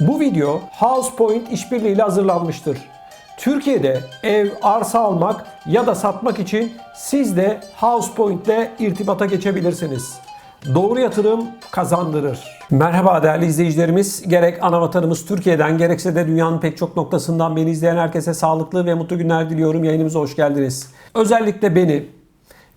Bu video HousePoint işbirliğiyle hazırlanmıştır. Türkiye'de ev, arsa almak ya da satmak için siz de HousePoint ile irtibata geçebilirsiniz. Doğru yatırım kazandırır. Merhaba değerli izleyicilerimiz. Gerek ana vatanımız Türkiye'den gerekse de dünyanın pek çok noktasından beni izleyen herkese sağlıklı ve mutlu günler diliyorum. Yayınımıza hoş geldiniz. Özellikle beni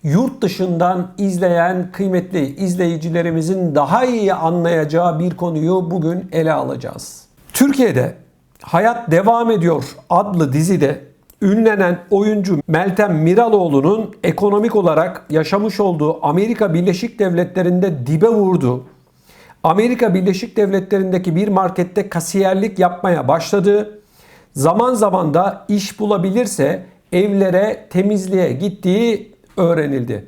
yurt dışından izleyen kıymetli izleyicilerimizin daha iyi anlayacağı bir konuyu bugün ele alacağız. Türkiye'de Hayat Devam Ediyor adlı dizide ünlenen oyuncu Meltem Miraloğlu'nun ekonomik olarak yaşamış olduğu Amerika Birleşik Devletleri'nde dibe vurdu. Amerika Birleşik Devletleri'ndeki bir markette kasiyerlik yapmaya başladı. Zaman zaman da iş bulabilirse evlere temizliğe gittiği öğrenildi.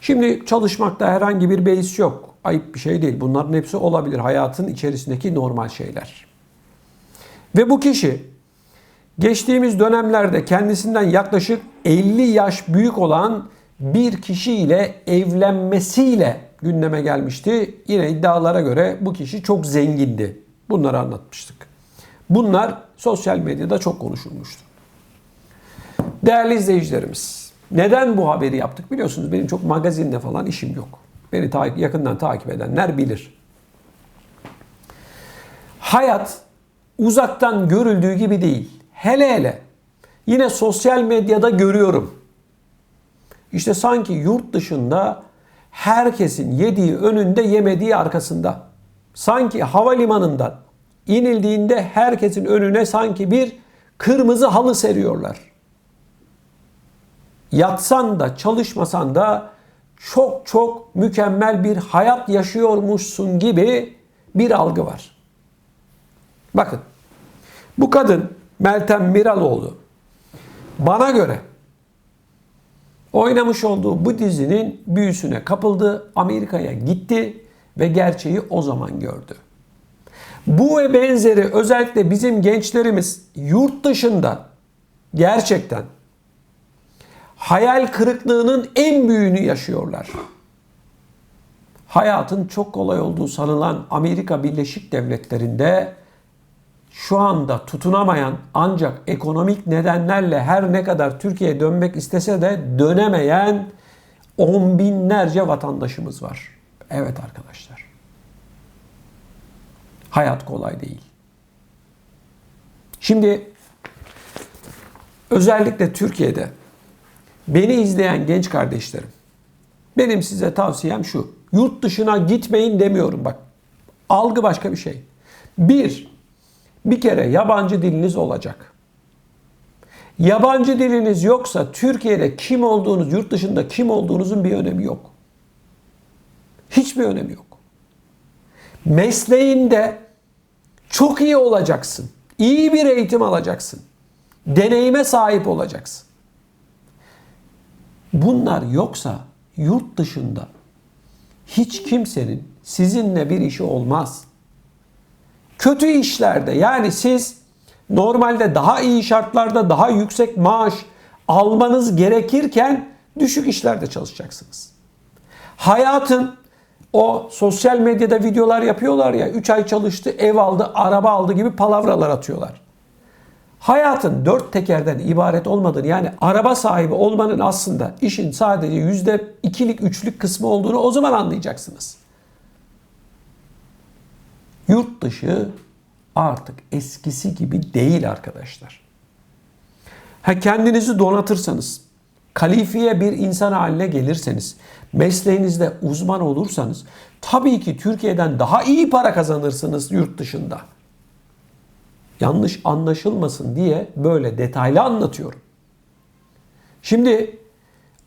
Şimdi çalışmakta herhangi bir beis yok. Ayıp bir şey değil. Bunların hepsi olabilir. Hayatın içerisindeki normal şeyler. Ve bu kişi geçtiğimiz dönemlerde kendisinden yaklaşık 50 yaş büyük olan bir kişiyle evlenmesiyle gündeme gelmişti. Yine iddialara göre bu kişi çok zengindi. Bunları anlatmıştık. Bunlar sosyal medyada çok konuşulmuştu. Değerli izleyicilerimiz, neden bu haberi yaptık biliyorsunuz benim çok magazinle falan işim yok. Beni ta- yakından takip edenler bilir. Hayat uzaktan görüldüğü gibi değil. Hele hele yine sosyal medyada görüyorum. İşte sanki yurt dışında herkesin yediği önünde yemediği arkasında. Sanki havalimanından inildiğinde herkesin önüne sanki bir kırmızı halı seriyorlar. Yatsan da çalışmasan da çok çok mükemmel bir hayat yaşıyormuşsun gibi bir algı var. Bakın bu kadın Meltem Miraloğlu bana göre oynamış olduğu bu dizinin büyüsüne kapıldı, Amerika'ya gitti ve gerçeği o zaman gördü. Bu ve benzeri özellikle bizim gençlerimiz yurt dışında gerçekten hayal kırıklığının en büyüğünü yaşıyorlar. Hayatın çok kolay olduğu sanılan Amerika Birleşik Devletleri'nde şu anda tutunamayan ancak ekonomik nedenlerle her ne kadar Türkiye'ye dönmek istese de dönemeyen on binlerce vatandaşımız var. Evet arkadaşlar. Hayat kolay değil. Şimdi özellikle Türkiye'de beni izleyen genç kardeşlerim benim size tavsiyem şu. Yurt dışına gitmeyin demiyorum bak. Algı başka bir şey. Bir, bir kere yabancı diliniz olacak. Yabancı diliniz yoksa Türkiye'de kim olduğunuz, yurt dışında kim olduğunuzun bir önemi yok. Hiçbir önemi yok. Mesleğinde çok iyi olacaksın. İyi bir eğitim alacaksın. Deneyime sahip olacaksın. Bunlar yoksa yurt dışında hiç kimsenin sizinle bir işi olmaz. Kötü işlerde yani siz normalde daha iyi şartlarda daha yüksek maaş almanız gerekirken düşük işlerde çalışacaksınız. Hayatın o sosyal medyada videolar yapıyorlar ya 3 ay çalıştı, ev aldı, araba aldı gibi palavralar atıyorlar. Hayatın dört tekerden ibaret olmadığını yani araba sahibi olmanın aslında işin sadece yüzde ikilik üçlük kısmı olduğunu o zaman anlayacaksınız. Yurt dışı artık eskisi gibi değil arkadaşlar. Ha kendinizi donatırsanız, kalifiye bir insan haline gelirseniz, mesleğinizde uzman olursanız tabii ki Türkiye'den daha iyi para kazanırsınız yurt dışında. Yanlış anlaşılmasın diye böyle detaylı anlatıyorum. Şimdi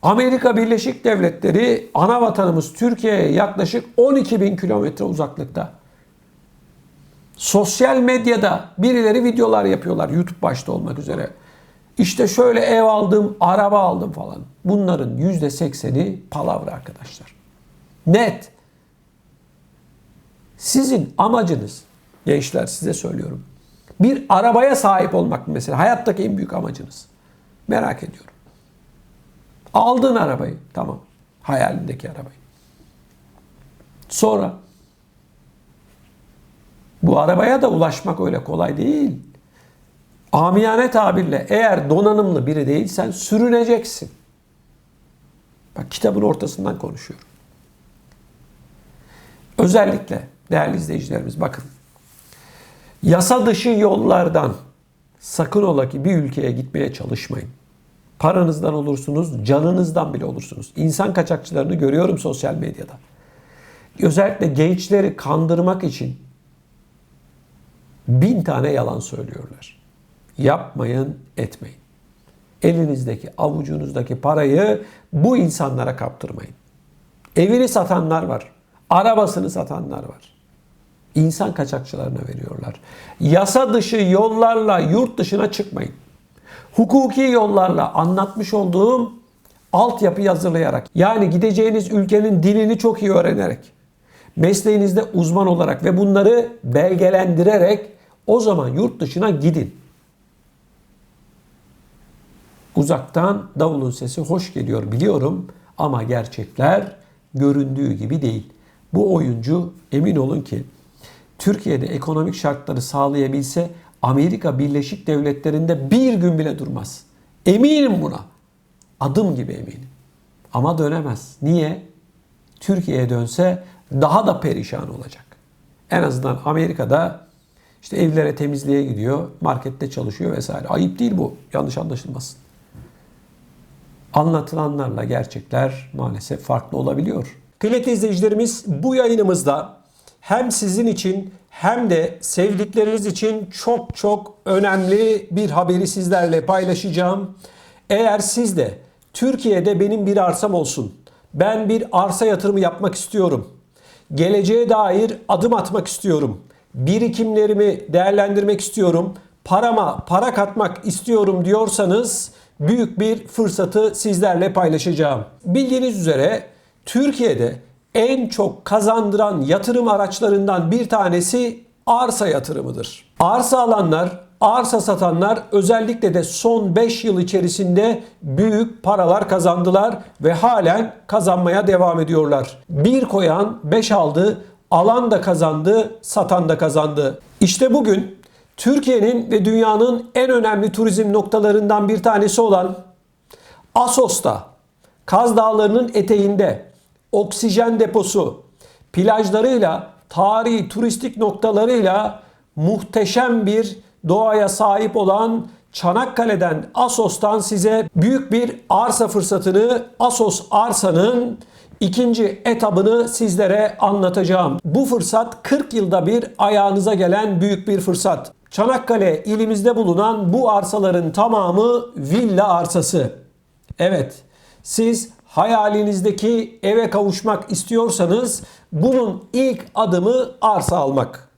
Amerika Birleşik Devletleri ana vatanımız Türkiye'ye yaklaşık 12 bin kilometre uzaklıkta. Sosyal medyada birileri videolar yapıyorlar YouTube başta olmak üzere. İşte şöyle ev aldım, araba aldım falan. Bunların %80'i palavra arkadaşlar. Net. Sizin amacınız, gençler size söylüyorum. Bir arabaya sahip olmak mesela. Hayattaki en büyük amacınız. Merak ediyorum. Aldın arabayı. Tamam. Hayalindeki arabayı. Sonra Bu arabaya da ulaşmak öyle kolay değil. Amiyane tabirle eğer donanımlı biri değilsen sürüneceksin. Bak kitabın ortasından konuşuyorum. Özellikle değerli izleyicilerimiz bakın. Yasa dışı yollardan sakın ola ki bir ülkeye gitmeye çalışmayın. Paranızdan olursunuz, canınızdan bile olursunuz. İnsan kaçakçılarını görüyorum sosyal medyada. Özellikle gençleri kandırmak için bin tane yalan söylüyorlar. Yapmayın, etmeyin. Elinizdeki, avucunuzdaki parayı bu insanlara kaptırmayın. Evini satanlar var. Arabasını satanlar var. İnsan kaçakçılarına veriyorlar. Yasa dışı yollarla yurt dışına çıkmayın. Hukuki yollarla anlatmış olduğum altyapı hazırlayarak yani gideceğiniz ülkenin dilini çok iyi öğrenerek mesleğinizde uzman olarak ve bunları belgelendirerek o zaman yurt dışına gidin. Uzaktan davulun sesi hoş geliyor biliyorum ama gerçekler göründüğü gibi değil. Bu oyuncu emin olun ki Türkiye'de ekonomik şartları sağlayabilse Amerika Birleşik Devletleri'nde bir gün bile durmaz. Eminim buna. Adım gibi eminim. Ama dönemez. Niye? Türkiye'ye dönse daha da perişan olacak. En azından Amerika'da işte evlere temizliğe gidiyor, markette çalışıyor vesaire. Ayıp değil bu. Yanlış anlaşılmasın. Anlatılanlarla gerçekler maalesef farklı olabiliyor. Kıymetli izleyicilerimiz bu yayınımızda hem sizin için hem de sevdikleriniz için çok çok önemli bir haberi sizlerle paylaşacağım. Eğer siz de Türkiye'de benim bir arsam olsun, ben bir arsa yatırımı yapmak istiyorum, geleceğe dair adım atmak istiyorum, birikimlerimi değerlendirmek istiyorum, parama para katmak istiyorum diyorsanız büyük bir fırsatı sizlerle paylaşacağım. Bildiğiniz üzere Türkiye'de en çok kazandıran yatırım araçlarından bir tanesi arsa yatırımıdır. Arsa alanlar, arsa satanlar özellikle de son 5 yıl içerisinde büyük paralar kazandılar ve halen kazanmaya devam ediyorlar. Bir koyan 5 aldı, alan da kazandı, satan da kazandı. İşte bugün Türkiye'nin ve dünyanın en önemli turizm noktalarından bir tanesi olan Asos'ta, Kaz Dağları'nın eteğinde oksijen deposu, plajlarıyla, tarihi turistik noktalarıyla muhteşem bir doğaya sahip olan Çanakkale'den Asos'tan size büyük bir arsa fırsatını Asos Arsa'nın ikinci etabını sizlere anlatacağım. Bu fırsat 40 yılda bir ayağınıza gelen büyük bir fırsat. Çanakkale ilimizde bulunan bu arsaların tamamı villa arsası. Evet, siz hayalinizdeki eve kavuşmak istiyorsanız bunun ilk adımı arsa almak.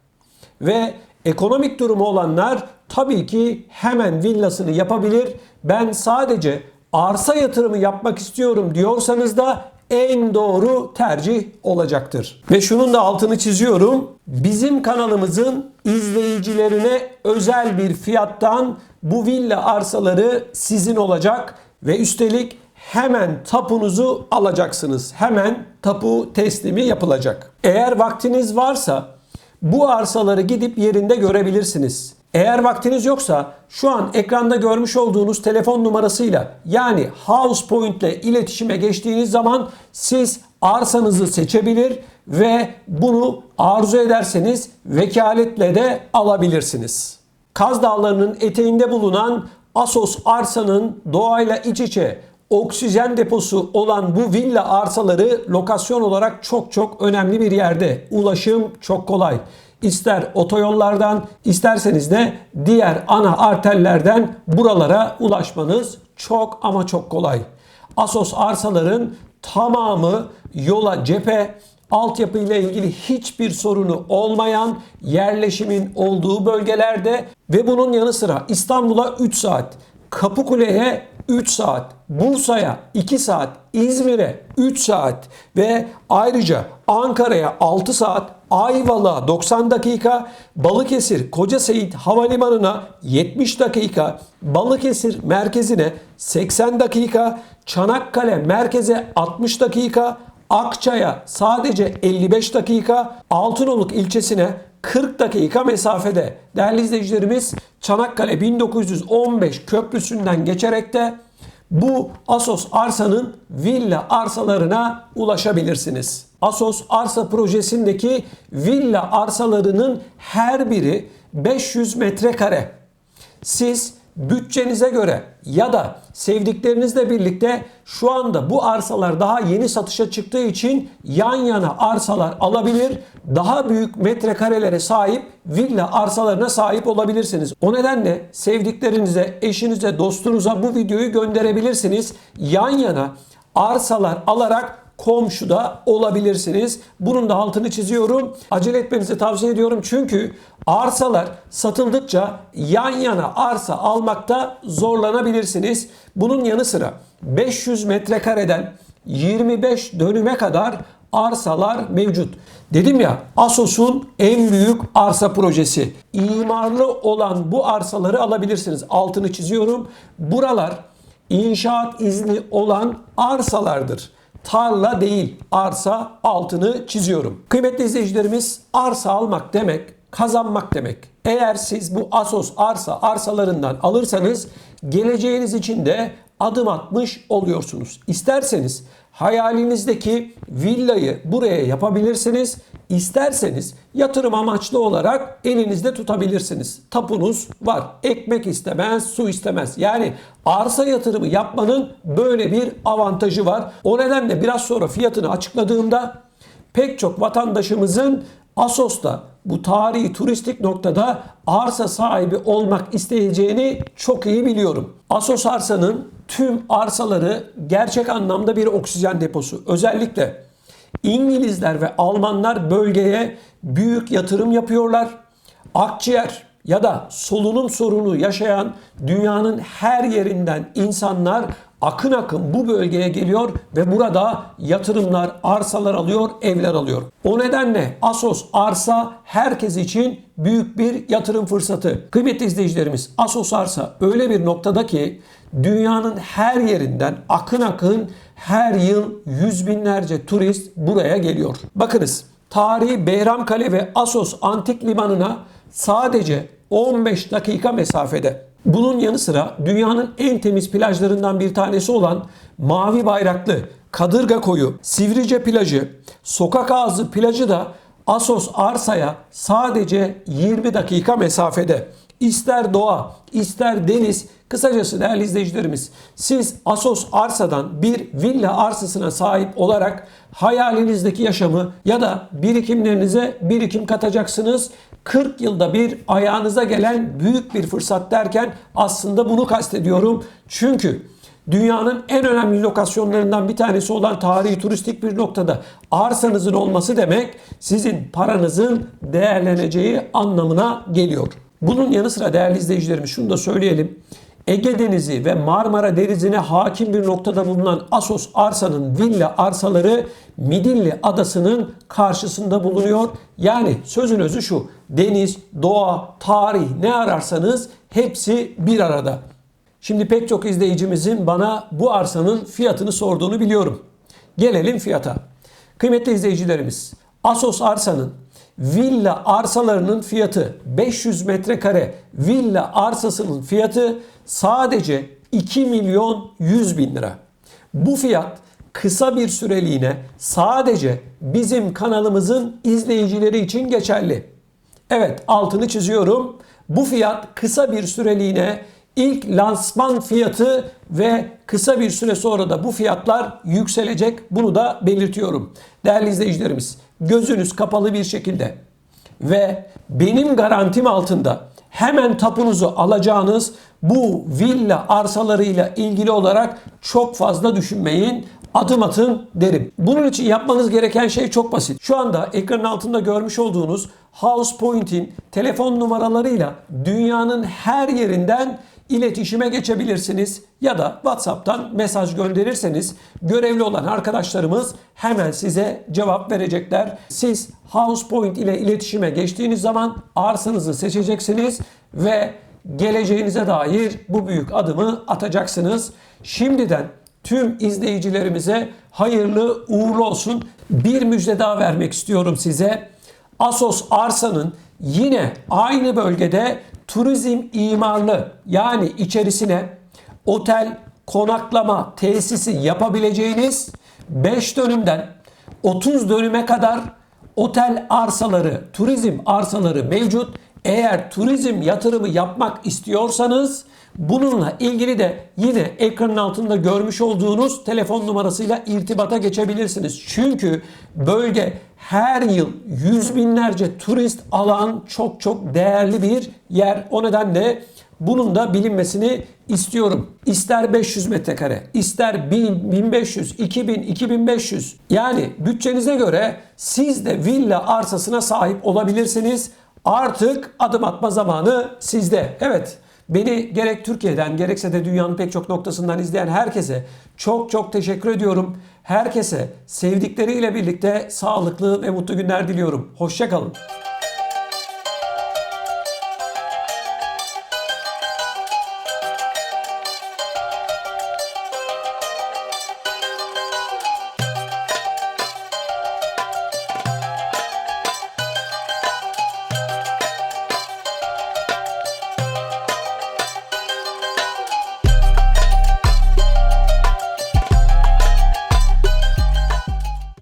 Ve ekonomik durumu olanlar tabii ki hemen villasını yapabilir. Ben sadece arsa yatırımı yapmak istiyorum diyorsanız da en doğru tercih olacaktır. Ve şunun da altını çiziyorum. Bizim kanalımızın izleyicilerine özel bir fiyattan bu villa arsaları sizin olacak ve üstelik hemen tapunuzu alacaksınız. Hemen tapu teslimi yapılacak. Eğer vaktiniz varsa bu arsaları gidip yerinde görebilirsiniz. Eğer vaktiniz yoksa şu an ekranda görmüş olduğunuz telefon numarasıyla yani House Point ile iletişime geçtiğiniz zaman siz arsanızı seçebilir ve bunu arzu ederseniz vekaletle de alabilirsiniz. Kaz Dağları'nın eteğinde bulunan Asos arsanın doğayla iç içe oksijen deposu olan bu villa arsaları lokasyon olarak çok çok önemli bir yerde. Ulaşım çok kolay. İster otoyollardan isterseniz de diğer ana arterlerden buralara ulaşmanız çok ama çok kolay. Asos arsaların tamamı yola cephe, altyapı ile ilgili hiçbir sorunu olmayan yerleşimin olduğu bölgelerde ve bunun yanı sıra İstanbul'a 3 saat, Kapıkule'ye 3 saat, Bursa'ya 2 saat, İzmir'e 3 saat ve ayrıca Ankara'ya 6 saat, Ayvalık'a 90 dakika, Balıkesir Koca Seyit Havalimanı'na 70 dakika, Balıkesir merkezine 80 dakika, Çanakkale merkeze 60 dakika, Akçay'a sadece 55 dakika, Altınoluk ilçesine 40 dakika mesafede. Değerli izleyicilerimiz Çanakkale 1915 köprüsünden geçerek de bu Asos arsanın villa arsalarına ulaşabilirsiniz. Asos arsa projesindeki villa arsalarının her biri 500 metrekare. Siz bütçenize göre ya da sevdiklerinizle birlikte şu anda bu arsalar daha yeni satışa çıktığı için yan yana arsalar alabilir. Daha büyük metrekarelere sahip villa arsalarına sahip olabilirsiniz. O nedenle sevdiklerinize, eşinize, dostunuza bu videoyu gönderebilirsiniz. Yan yana arsalar alarak komşuda olabilirsiniz. Bunun da altını çiziyorum. Acele etmenizi tavsiye ediyorum. Çünkü arsalar satıldıkça yan yana arsa almakta zorlanabilirsiniz. Bunun yanı sıra 500 metrekareden 25 dönüme kadar arsalar mevcut. Dedim ya Asos'un en büyük arsa projesi. İmarlı olan bu arsaları alabilirsiniz. Altını çiziyorum. Buralar inşaat izni olan arsalardır tarla değil arsa altını çiziyorum. Kıymetli izleyicilerimiz arsa almak demek kazanmak demek. Eğer siz bu Asos arsa arsalarından alırsanız geleceğiniz için de adım atmış oluyorsunuz. İsterseniz hayalinizdeki villayı buraya yapabilirsiniz. İsterseniz yatırım amaçlı olarak elinizde tutabilirsiniz. Tapunuz var. Ekmek istemez, su istemez. Yani arsa yatırımı yapmanın böyle bir avantajı var. O nedenle biraz sonra fiyatını açıkladığımda pek çok vatandaşımızın Asos'ta bu tarihi turistik noktada arsa sahibi olmak isteyeceğini çok iyi biliyorum. Asos arsanın tüm arsaları gerçek anlamda bir oksijen deposu. Özellikle İngilizler ve Almanlar bölgeye büyük yatırım yapıyorlar. Akciğer ya da solunum sorunu yaşayan dünyanın her yerinden insanlar akın akın bu bölgeye geliyor ve burada yatırımlar, arsalar alıyor, evler alıyor. O nedenle Asos arsa herkes için büyük bir yatırım fırsatı. Kıymetli izleyicilerimiz Asos arsa öyle bir noktada ki dünyanın her yerinden akın akın her yıl yüz binlerce turist buraya geliyor. Bakınız tarihi Beyramkale ve Asos antik limanına sadece 15 dakika mesafede. Bunun yanı sıra dünyanın en temiz plajlarından bir tanesi olan Mavi Bayraklı, Kadırga Koyu, Sivrice plajı, Sokak Ağzı plajı da Asos arsaya sadece 20 dakika mesafede. İster doğa, ister deniz, kısacası değerli izleyicilerimiz siz Asos arsadan bir villa arsasına sahip olarak hayalinizdeki yaşamı ya da birikimlerinize birikim katacaksınız. 40 yılda bir ayağınıza gelen büyük bir fırsat derken aslında bunu kastediyorum. Çünkü dünyanın en önemli lokasyonlarından bir tanesi olan tarihi turistik bir noktada arsanızın olması demek sizin paranızın değerleneceği anlamına geliyor. Bunun yanı sıra değerli izleyicilerimiz şunu da söyleyelim. Ege Denizi ve Marmara Denizi'ne hakim bir noktada bulunan Asos arsanın villa arsaları Midilli Adası'nın karşısında bulunuyor. Yani sözün özü şu. Deniz, doğa, tarih ne ararsanız hepsi bir arada. Şimdi pek çok izleyicimizin bana bu arsanın fiyatını sorduğunu biliyorum. Gelelim fiyata. Kıymetli izleyicilerimiz, Asos arsanın villa arsalarının fiyatı 500 metrekare villa arsasının fiyatı sadece 2 milyon 100 bin lira. Bu fiyat kısa bir süreliğine sadece bizim kanalımızın izleyicileri için geçerli. Evet altını çiziyorum. Bu fiyat kısa bir süreliğine ilk lansman fiyatı ve kısa bir süre sonra da bu fiyatlar yükselecek. Bunu da belirtiyorum. Değerli izleyicilerimiz gözünüz kapalı bir şekilde ve benim garantim altında hemen tapunuzu alacağınız bu villa arsalarıyla ilgili olarak çok fazla düşünmeyin. Adım atın derim. Bunun için yapmanız gereken şey çok basit. Şu anda ekranın altında görmüş olduğunuz House Point'in telefon numaralarıyla dünyanın her yerinden iletişime geçebilirsiniz ya da WhatsApp'tan mesaj gönderirseniz görevli olan arkadaşlarımız hemen size cevap verecekler. Siz HousePoint ile iletişime geçtiğiniz zaman arsanızı seçeceksiniz ve geleceğinize dair bu büyük adımı atacaksınız. Şimdiden tüm izleyicilerimize hayırlı uğurlu olsun. Bir müjde daha vermek istiyorum size. Asos arsanın yine aynı bölgede turizm imarlı yani içerisine otel, konaklama tesisi yapabileceğiniz 5 dönümden 30 dönüme kadar otel arsaları, turizm arsaları mevcut. Eğer turizm yatırımı yapmak istiyorsanız bununla ilgili de yine ekranın altında görmüş olduğunuz telefon numarasıyla irtibata geçebilirsiniz. Çünkü bölge her yıl yüz binlerce turist alan çok çok değerli bir yer. O nedenle bunun da bilinmesini istiyorum. İster 500 metrekare, ister 1000, 1500, 2000, 2500. Yani bütçenize göre siz de villa arsasına sahip olabilirsiniz. Artık adım atma zamanı sizde. Evet. Beni gerek Türkiye'den gerekse de dünyanın pek çok noktasından izleyen herkese çok çok teşekkür ediyorum. Herkese sevdikleriyle birlikte sağlıklı ve mutlu günler diliyorum. Hoşçakalın.